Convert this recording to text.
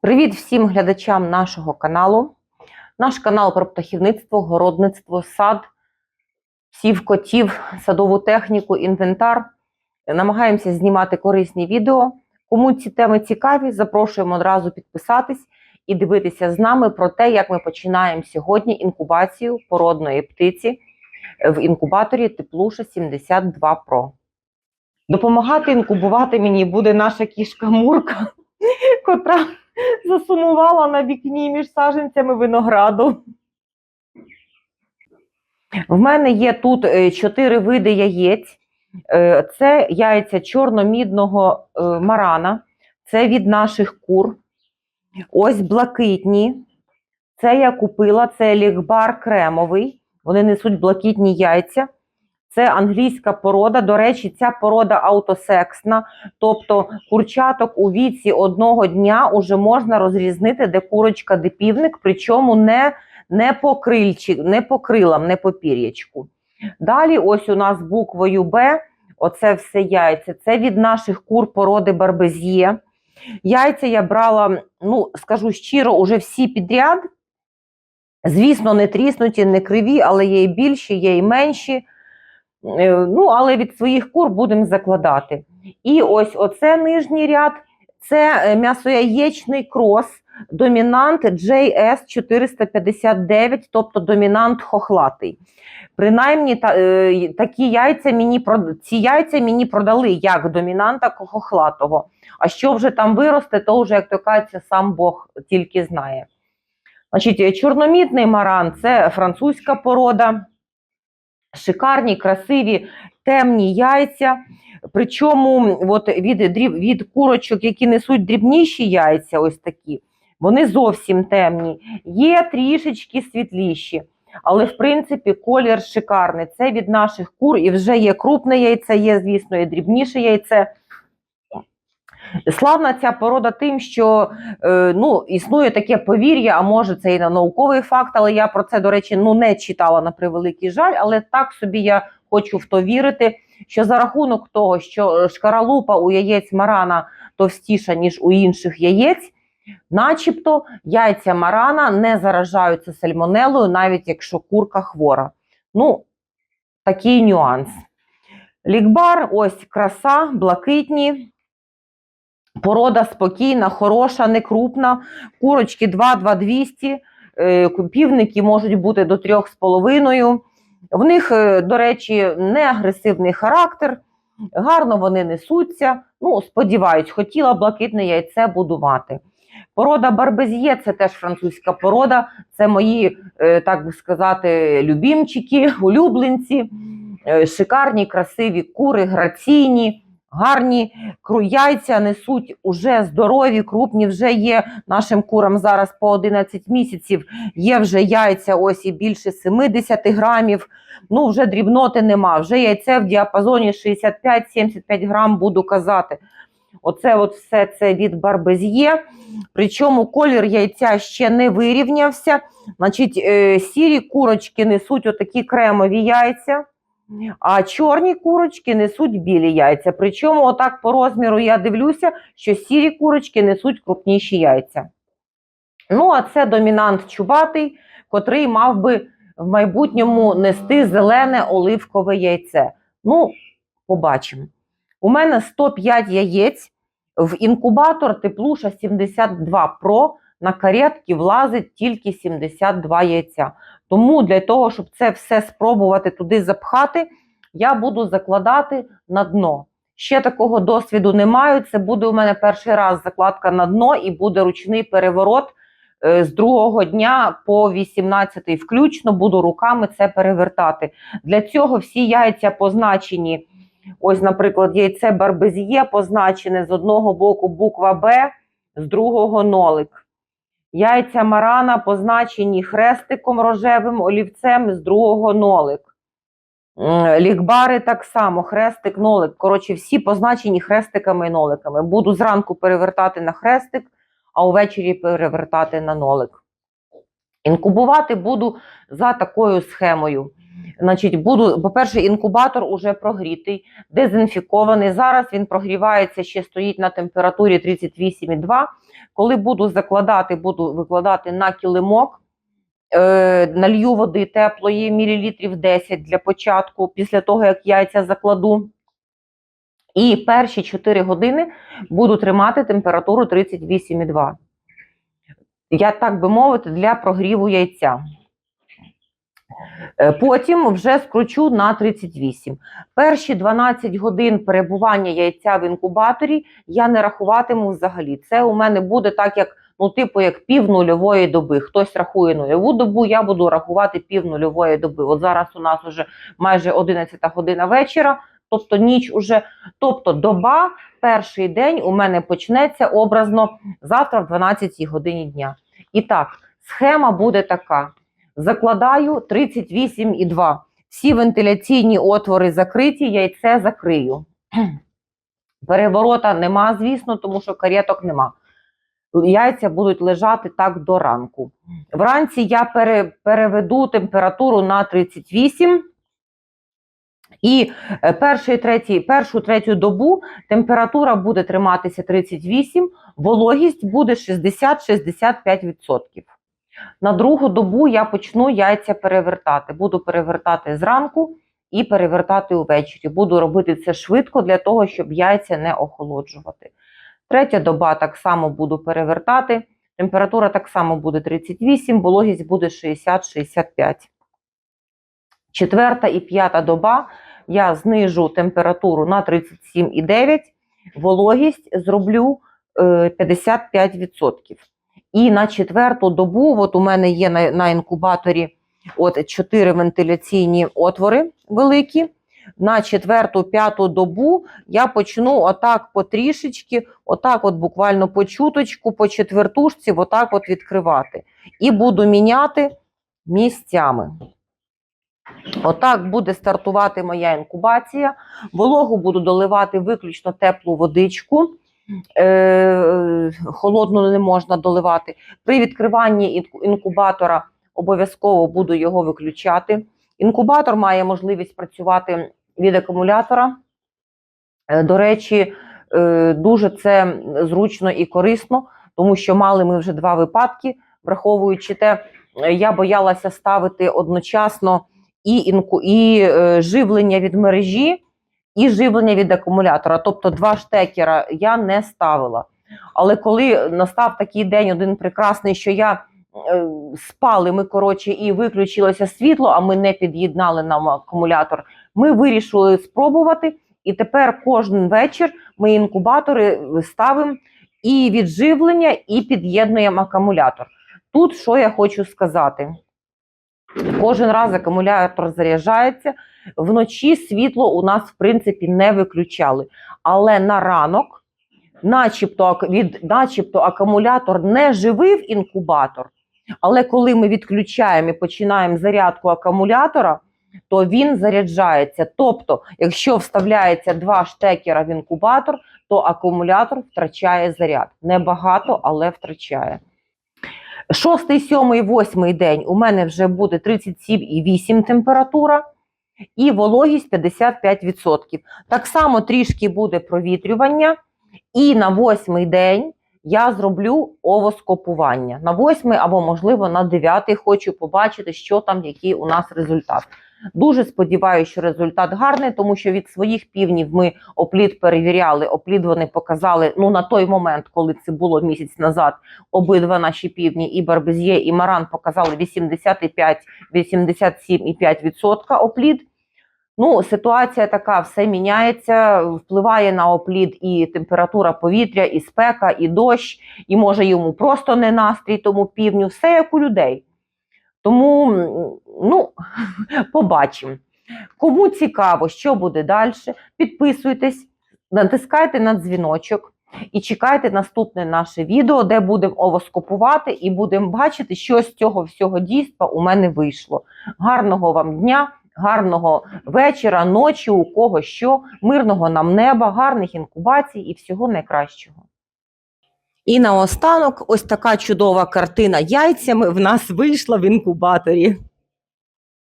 Привіт всім глядачам нашого каналу. Наш канал про птахівництво, городництво, сад, псів, котів, садову техніку, інвентар. Намагаємося знімати корисні відео. Кому ці теми цікаві, запрошуємо одразу підписатись і дивитися з нами про те, як ми починаємо сьогодні інкубацію породної птиці в інкубаторі Теплуша 72 Pro. Допомагати інкубувати мені буде наша кішка Мурка, котра засумувала на вікні між саженцями винограду. В мене є тут е, чотири види яєць. Е, Це яйця чорно-мідного е, марана, це від наших кур. Ось блакитні. Це я купила, це лігбар кремовий. Вони несуть блакитні яйця. Це англійська порода. До речі, ця порода аутосексна, тобто курчаток у віці одного дня уже можна розрізнити, де курочка, де півник, причому не, не, по крильчі, не по крилам, не по пір'ячку. Далі, ось у нас буквою Б, оце все яйця. Це від наших кур породи барбез'є. Яйця я брала, ну, скажу щиро, уже всі підряд. Звісно, не тріснуті, не криві, але є і більші, є і менші. Е, Ну, але від своїх кур будемо закладати. І ось оце нижній ряд це е, м'ясояєчний крос, домінант JS459, тобто домінант хохлатий. Принаймні, е, такі яйця мені ці яйця мені продали як домінанта хохлатого. А що вже там виросте, то вже, як то кажеться, сам Бог тільки знає. Значить, чорномітний маран це французька порода. Шикарні, красиві, темні яйця. Причому от від, від курочок, які несуть дрібніші яйця, ось такі, вони зовсім темні. Є трішечки світліші. Але, в принципі, колір шикарний. Це від наших кур, і вже є крупне яйце, є, звісно, і дрібніше яйце. Славна ця порода тим, що е, ну, існує таке повір'я, а може це і на науковий факт, але я про це, до речі, ну, не читала на превеликий жаль, але так собі я хочу в то вірити, що за рахунок того, що шкаралупа у яєць марана товстіша, ніж у інших яєць, начебто яйця марана не заражаються сальмонелою, навіть якщо курка хвора. Ну, такий нюанс. Лікбар, ось краса, блакитні. Порода спокійна, хороша, не крупна. Курочки 2-2-200, е, півники можуть бути до 3,5. В них, е, до речі, не агресивний характер, гарно вони несуться. Ну, сподіваюсь, хотіла блакитне яйце будувати. Порода Барбез'є це теж французька порода. Це мої, е, так би сказати, любімчики, улюбленці, шикарні, красиві кури, граційні, гарні яйця несуть уже здорові, крупні. Вже є нашим курам зараз по 11 місяців. Є вже яйця, ось і більше 70 грамів. Ну, вже дрібноти нема. Вже яйце в діапазоні 65-75 грам, буду казати. Оце от все це від барбез'є. Причому колір яйця ще не вирівнявся. Значить, е, сірі курочки несуть отакі кремові яйця. А чорні курочки несуть білі яйця. Причому, отак по розміру я дивлюся, що сірі курочки несуть крупніші яйця. Ну, а це домінант чубатий, котрий мав би в майбутньому нести зелене оливкове яйце. Ну, побачимо. У мене 105 яєць. В інкубатор Теплуша 72 Pro на каретки влазить тільки 72 яйця. Тому для того, щоб це все спробувати туди запхати, я буду закладати на дно. Ще такого досвіду не маю. Це буде у мене перший раз закладка на дно і буде ручний переворот е, з другого дня по 18 включно буду руками це перевертати. Для цього всі яйця позначені. Ось, наприклад, яйце барбез'є позначене з одного боку буква Б, з другого нолик. Яйця марана позначені хрестиком рожевим олівцем з другого нолик. Лікбари так само, хрестик, нолик. Коротше, всі позначені хрестиками і ноликами. Буду зранку перевертати на хрестик, а увечері перевертати на нолик. Інкубувати буду за такою схемою. Значить, буду, по-перше, інкубатор уже прогрітий, дезінфікований. Зараз він прогрівається, ще стоїть на температурі 38,2. Коли буду закладати, буду викладати на килимок, е, налью води теплої, мілілітрів 10 для початку, після того, як яйця закладу. І перші 4 години буду тримати температуру 38,2. Я так би мовити, для прогріву яйця. Е, Потім вже скручу на 38. Перші 12 годин перебування яйця в інкубаторі я не рахуватиму взагалі. Це у мене буде так, як ну, типу, як пів нульової доби. Хтось рахує нульову добу, я буду рахувати пів нульової доби. От зараз у нас вже майже 11 година вечора, тобто ніч уже, тобто доба, перший день у мене почнеться образно завтра в 12 годині дня. І так, схема буде така. Закладаю 38,2. Всі вентиляційні отвори закриті, яйце закрию. Переворота нема, звісно, тому що кареток нема. Яйця будуть лежати так до ранку. Вранці я пере, переведу температуру на 38. І е, перший, третій, першу третю добу температура буде триматися 38, вологість буде 60-65%. На другу добу я почну яйця перевертати. Буду перевертати зранку і перевертати увечері. Буду робити це швидко для того, щоб яйця не охолоджувати. Третя доба так само буду перевертати. Температура так само буде 38, вологість буде 60-65. Четверта і п'ята доба я знижу температуру на 37,9, вологість зроблю е, 55%. І на четверту добу, от у мене є на, на інкубаторі от чотири вентиляційні отвори великі. На четверту, п'яту добу я почну отак потрішечки, отак от буквально по чуточку, по четвертушці, отак от відкривати. І буду міняти місцями. Отак буде стартувати моя інкубація. Вологу буду доливати виключно теплу водичку. Е, холодну не можна доливати. При відкриванні інкубатора обов'язково буду його виключати. Інкубатор має можливість працювати від акумулятора. Е, До речі, е, дуже це зручно і корисно, тому що мали ми вже два випадки, враховуючи те, я боялася ставити одночасно і, інку, і живлення від мережі, і живлення від акумулятора. Тобто два штекера я не ставила. Але коли настав такий день, один прекрасний, що я е, спали ми коротше і виключилося світло, а ми не під'єднали нам акумулятор. Ми вирішили спробувати, і тепер кожен вечір ми інкубатори ставимо і від живлення, і під'єднуємо акумулятор. Тут що я хочу сказати? Кожен раз акумулятор заряджається. Вночі світло у нас, в принципі, не виключали. Але на ранок, начебто, від, начебто акумулятор не живив інкубатор, але коли ми відключаємо і починаємо зарядку акумулятора, то він заряджається. Тобто, якщо вставляється два штекера в інкубатор, то акумулятор втрачає заряд. Небагато, але втрачає. Шостий, сьомий, восьмий день у мене вже буде 37,8 температура і вологість 55%. Так само трішки буде провітрювання, і на восьмий день я зроблю овоскопування. На восьмий або, можливо, на дев'ятий хочу побачити, що там, який у нас результат. Дуже сподіваюся, що результат гарний, тому що від своїх півнів ми оплід перевіряли. Оплід вони показали ну на той момент, коли це було місяць назад. Обидва наші півні, і Барбезє, і Маран показали 85-87,5% оплід. Ну, ситуація така, все міняється, впливає на оплід і температура повітря, і спека, і дощ, і може йому просто не настрій, тому півню, все як у людей. Тому, ну, побачимо. Кому цікаво, що буде далі, підписуйтесь, натискайте на дзвіночок і чекайте наступне наше відео, де будемо овоскопувати і будемо бачити, що з цього всього дійства у мене вийшло. Гарного вам дня! Гарного вечора, ночі, у кого що, мирного нам неба, гарних інкубацій і всього найкращого. І наостанок ось така чудова картина яйцями в нас вийшла в інкубаторі.